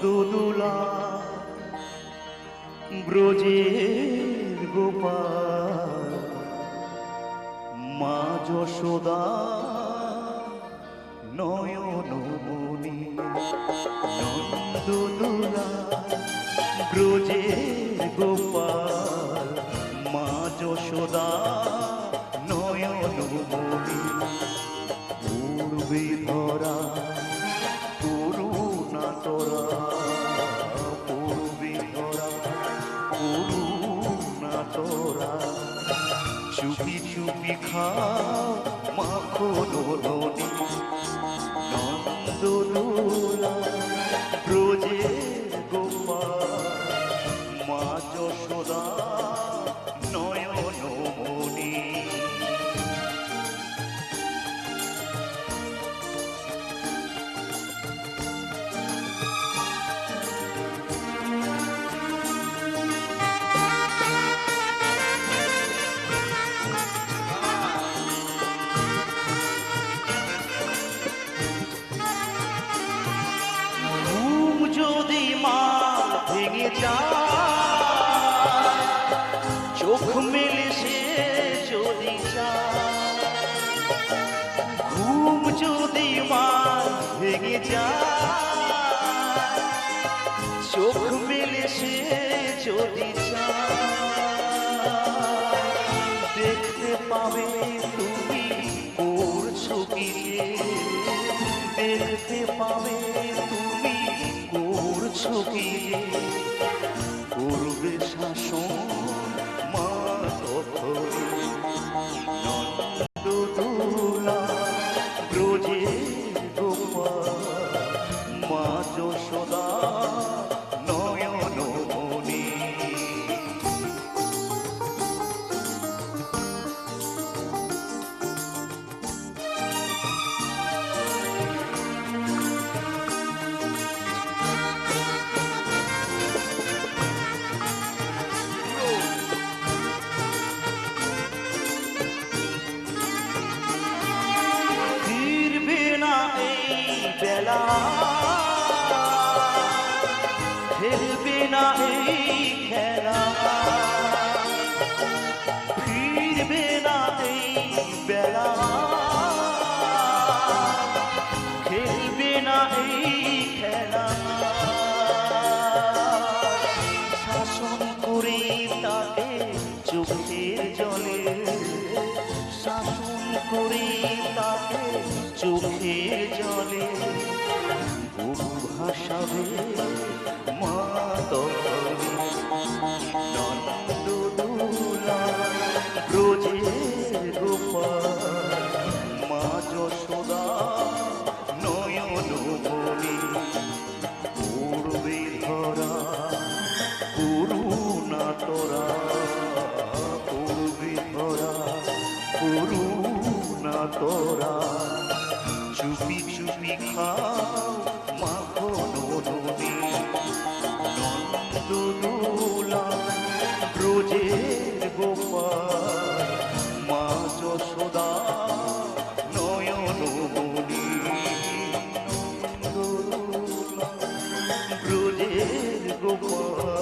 নন্দদুলা ব্রজের গোপাল মা যশোদা চুপি চুপি খাও মাখো নদী নন্দলোলা যায় চোখ মেলে সে যদি ঘুম যদি মা ভেঙে যায়। চোখ মেলে সে যদি দেখতে পাবে তুমি দেখতে পাবে তুমি কি করবে শাসন মা নন্দদোলা ব্রজে গোপাল মা যশোদা বেলা। খেলবে না এই খেলা। ফিরবে না এই বেলা। খেলবে না এই খেলা। শাসন করে তাকে চোখের জলে। শাসন করে তাকে চোখের জলে বহু ভাসাবে মা তবে নন্দদোলা মা যশোদা নয়নমণি পূর্বে ধরা ধরা তোরা। চুপি চুপি খাও মাখন নদী নন্দদোলা ব্রজের গোপাল। মা যশোদা নয়নমণি। নন্দদোলা ব্রজের গোপাল।